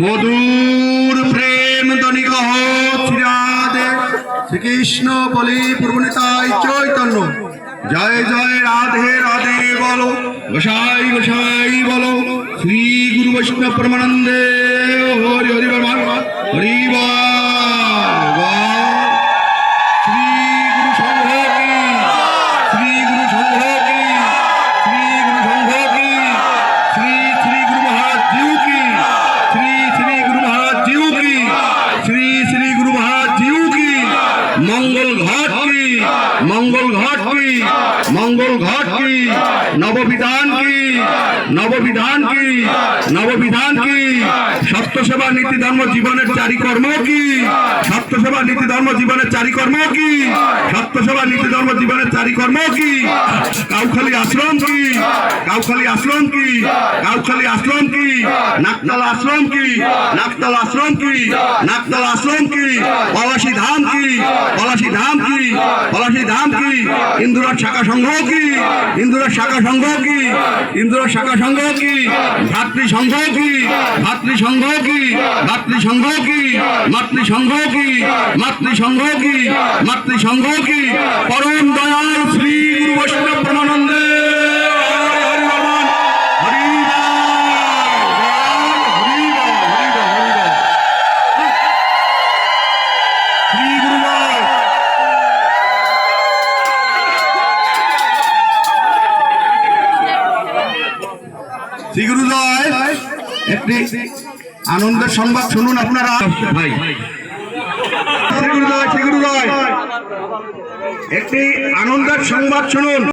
মধুর প্রেম শ্রীরাধে শ্রীকৃষ্ণ বলি পূর্বনিতাই চৈতন্য। জয় জয়, রাধে রাধে বলো। গোসাই গোসাই বলো। শ্রী গুরু বৈষ্ণব পরমানন্দে। কি? মঙ্গল ঘট কি? নববিধান কি? নববিধান কি? নববিধান কি? সত্য সেবা নীতি ধর্ম জীবনের চারি কর্ম কি? সত্য সেবা নীতি ধর্ম জীবনের চারি কর্ম কি? সত্য সেবা নীতি ধর্ম জীবনের চারি কর্ম কি? কাউখালী আশ্রম কি? কাউখালী আশ্রম কি? কাউখালী আশ্রম কি? নাকতলা আশ্রম কি? নাকতলা আশ্রম কি? নাকতলা আশ্রম কি? পলাশী ধাম কি? পলাশী ধাম কি? পলাশী ধাম কি? ইন্দুরার শাখা সংঘ কি? ইন্দুরার শাখা সংঘ কি? ইন্দুরার শাখা সংঘ কি? ভাতৃ সংঘ কি? ভাতৃ সংঘ কি ভাতৃ সংঘ কি মাতৃ সংঘ কি মাতৃ সংঘ কি মাতৃ সংঘ কি পরম দয়াল শ্রী গুরু বৈষ্ণব প্রেমানন্দে। শ্রী গুরু বল। শ্রী গুরুজয় একটি আনন্দের সংবাদ শুনুন আপনারা। ভাই। একটি আনন্দের সংবাদ শুনুন।